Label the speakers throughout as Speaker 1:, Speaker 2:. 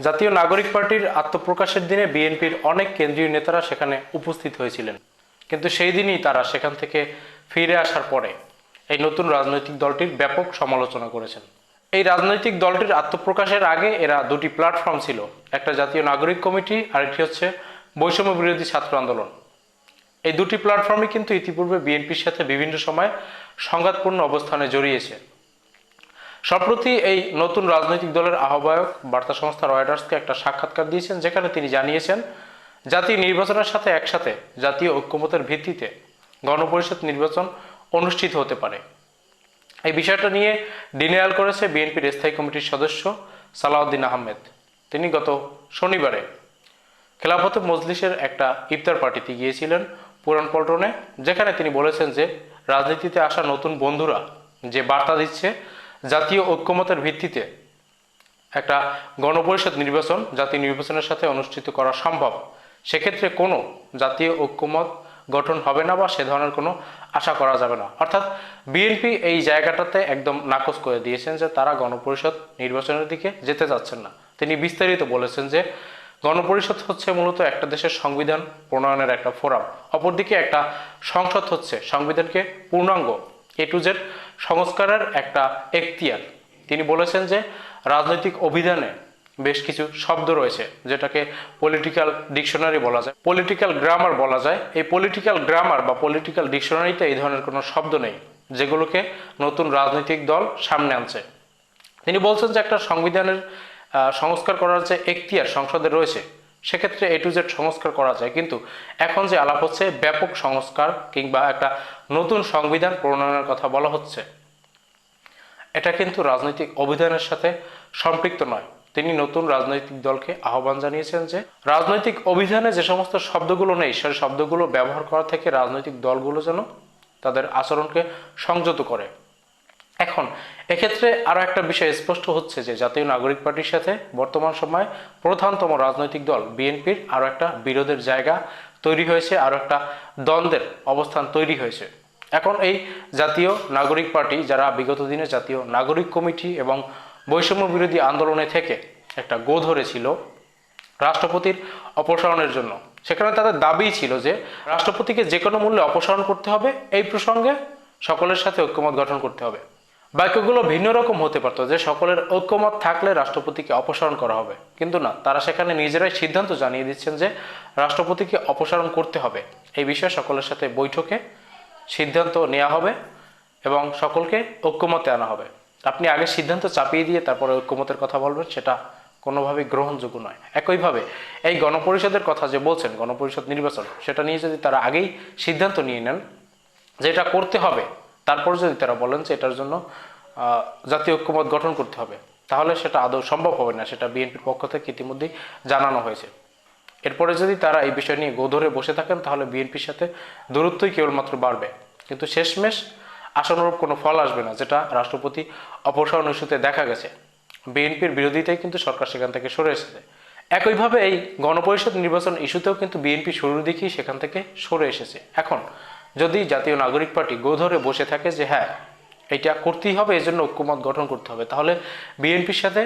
Speaker 1: জাতীয় নাগরিক পার্টির আত্মপ্রকাশের দিনে বিএনপির অনেক কেন্দ্রীয় নেতারা সেখানে উপস্থিত হয়েছিলেন। কিন্তু সেই দিনই তারা সেখান থেকে ফিরে আসার পরে এই নতুন রাজনৈতিক দলটির ব্যাপক সমালোচনা করেছেন। এই রাজনৈতিক দলটির আত্মপ্রকাশের আগে এরা দুটি প্ল্যাটফর্ম ছিল, একটা জাতীয় নাগরিক কমিটি, আরেকটি হচ্ছে বৈষম্য বিরোধী ছাত্র আন্দোলন। এই দুটি প্ল্যাটফর্মই কিন্তু ইতিপূর্বে বিএনপির সাথে বিভিন্ন সময় সংঘাতপূর্ণ অবস্থানে জড়িয়েছে। সম্প্রতি এই নতুন রাজনৈতিক দলের আহ্বায়ক বার্তা সংস্থা রয়টার্সকে একটা সাক্ষাৎকার দিয়েছেন, যেখানে তিনি জানিয়েছেন জাতীয় নির্বাচনের সাথে একসাথে জাতীয় ঐক্যমতের ভিত্তিতে গণপরিষদ নির্বাচন অনুষ্ঠিত হতে পারে। এই বিষয়টা নিয়ে ডিনিয়াল করেছে বিএনপির স্থায়ী কমিটির সদস্য সালাউদ্দিন আহমেদ। তিনি গত শনিবারে খেলাফত মজলিসের একটা ইফতার পার্টিতে গিয়েছিলেন পুরান পল্টনে, যেখানে তিনি বলেছেন যে রাজনীতিতে আসা নতুন বন্ধুরা যে বার্তা দিচ্ছে জাতীয় ঐক্যমতের ভিত্তিতে একটা গণপরিষদ নির্বাচন, জাতীয় নির্বাচনের সাথে অনুষ্ঠিত করা সম্ভব। সেক্ষেত্রে কোনো জাতীয় ঐক্যমত গঠন হবে না বা সে ধরনের কোনো আশা করা যাবে না। অর্থাৎ বিএনপি এই জায়গাটাতে একদম নাকচ করে দিয়েছেন যে তারা গণপরিষদ নির্বাচনের দিকে যেতে যাচ্ছেন না। তিনি বিস্তারিত বলেছেন যে গণপরিষদ হচ্ছে মূলত একটা দেশের সংবিধান প্রণয়নের একটা ফোরাম। অপরদিকে একটা সংসদ হচ্ছে, সংবিধানকে পূর্ণাঙ্গ এ টু জেড সংস্কারের একটা এখতিয়ার। তিনি বলেছেন যে, রাজনৈতিক অভিধানে বেশ কিছু শব্দ রয়েছে, যেটাকে পলিটিক্যাল ডিকশনারি বলা যায় পলিটিক্যাল গ্রামার বলা যায়। এই পলিটিক্যাল গ্রামার বা পলিটিক্যাল ডিকশনারিতে এই ধরনের কোনো শব্দ নেই, যেগুলোকে নতুন রাজনৈতিক দল সামনে আনছে। তিনি বলছেন যে, একটা সংবিধানের সংস্কার করার যে এখতিয়ার সংসদে রয়েছে সেক্ষেত্রে এ টু জেড সংস্কার করা যায়। কিন্তু এখন যে আলাপ হচ্ছে, ব্যাপক সংস্কার কিংবা একটা নতুন সংবিধান প্রণয়নের কথা বলা হচ্ছে। এটা কিন্তু রাজনৈতিক অভিধানের সাথে সম্পৃক্ত নয়। তিনি নতুন রাজনৈতিক দলকে আহ্বান জানিয়েছেন যে, রাজনৈতিক অভিধানে যে সমস্ত শব্দগুলো নেই, সেই শব্দগুলো ব্যবহার করা থেকে রাজনৈতিক দলগুলো যেন তাদের আচরণকে সংযত করে। এখন, এক্ষেত্রে আরও একটা বিষয় স্পষ্ট হচ্ছে যে জাতীয় নাগরিক পার্টির সাথে বর্তমান সময়ে প্রধানতম রাজনৈতিক দল বিএনপির আরও একটা বিরোধের জায়গা তৈরি হয়েছে আরও একটা দ্বন্দ্বের অবস্থান তৈরি হয়েছে। এখন এই জাতীয় নাগরিক পার্টি যারা বিগত দিনে জাতীয় নাগরিক কমিটি এবং বৈষম্য বিরোধী আন্দোলনে থেকে একটা গো ধরেছিল রাষ্ট্রপতির অপসারণের জন্য, সেখানে তাদের দাবি ছিল যে রাষ্ট্রপতিকে যে কোনো মূল্যে অপসারণ করতে হবে, এই প্রসঙ্গে সকলের সাথে ঐক্যমত গঠন করতে হবে। বাক্যগুলো ভিন্ন রকম হতে পারতো, যে সকলের ঐক্যমত থাকলে রাষ্ট্রপতিকে অপসারণ করা হবে। কিন্তু না, তারা সেখানে নিজেরাই সিদ্ধান্ত জানিয়ে দিচ্ছেন যে রাষ্ট্রপতিকে অপসারণ করতে হবে। এই বিষয়ে সকলের সাথে বৈঠকে সিদ্ধান্ত নেওয়া হবে এবং সকলকে ঐক্যমতে আনা হবে। আপনি আগে সিদ্ধান্ত চাপিয়ে দিয়ে তারপরে ঐক্যমতের কথা বলবেন, সেটা কোনোভাবেই গ্রহণযোগ্য নয়। একইভাবে এই গণপরিষদের কথা যে বলছেন, গণপরিষদ নির্বাচন, সেটা নিয়ে যদি তারা আগেই সিদ্ধান্ত নিয়ে নেন যে এটা করতে হবে তারপর যদি তারা বলেন যে এটার জন্য জাতীয় ঐক্যমত গঠন করতে হবে, তাহলে সেটা আদৌ সম্ভব হবে না, সেটা বিএনপির পক্ষ থেকে ইতিমধ্যেই জানানো হয়েছে। এরপরে যদি তারা এই বিষয় নিয়ে গোধরে বসে থাকেন, তাহলে বিএনপির সাথে দূরত্বই কেবলমাত্র বাড়বে। কিন্তু শেষমেশ আশানুরূপ কোনো ফল আসবে না, যেটা রাষ্ট্রপতি অপসারণ ইস্যুতে দেখা গেছে। বিএনপির বিরোধিতায় কিন্তু সরকার সেখান থেকে সরে এসেছে। একইভাবে এই গণপরিষদ নির্বাচন ইস্যুতেও কিন্তু বিএনপি শুরুর দিকেই সেখান থেকে সরে এসেছে। এখন যদি জাতীয় নাগরিক পার্টি গো ধরে বসে থাকে যে হ্যাঁ এটা করতেই হবে এই জন্য ঐক্যমত গঠন করতে হবে, তাহলে বিএনপির সাথে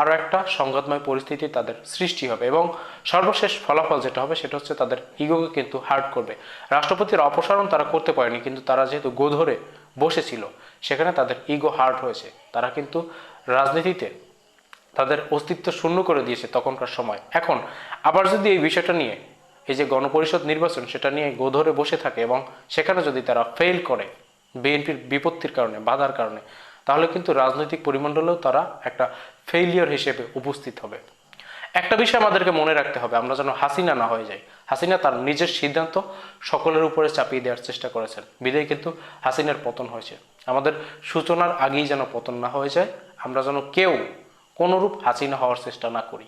Speaker 1: আরও একটা সংঘাতময় পরিস্থিতি তাদের সৃষ্টি হবে এবং সর্বশেষ ফলাফল যেটা হবে সেটা হচ্ছে তাদের ইগোকে কিন্তু হার্ট করবে। রাষ্ট্রপতির অপসারণ তারা করতে পারেনি, কিন্তু তারা যেহেতু গো ধরে বসেছিল, সেখানে তাদের ইগো হার্ট হয়েছে। তারা কিন্তু রাজনীতিতে তাদের অস্তিত্ব শূন্য করে দিয়েছে তখনকার সময়। এখন আবার যদি এই বিষয়টা নিয়ে এই যে গণপরিষদ নির্বাচন, সেটা নিয়ে গোধরে বসে থাকে এবং সেখানে যদি তারা ফেল করে বিএনপির বিপত্তির কারণে, বাধার কারণে, তাহলে কিন্তু রাজনৈতিক পরিমণ্ডলেও তারা একটা ফেইলিয়র হিসেবে উপস্থিত হবে। একটা বিষয় আমাদেরকে মনে রাখতে হবে, আমরা যেন হাসিনা না হয়ে যাই। হাসিনা তার নিজের সিদ্ধান্ত সকলের উপরে চাপিয়ে দেওয়ার চেষ্টা করেছেন। বিদায় কিন্তু হাসিনার পতন হয়েছে। আমাদের সূচনার আগেই যেন পতন না হয়ে যায়, আমরা যেন কেউ কোনোরূপ হাসিনা হওয়ার চেষ্টা না করি।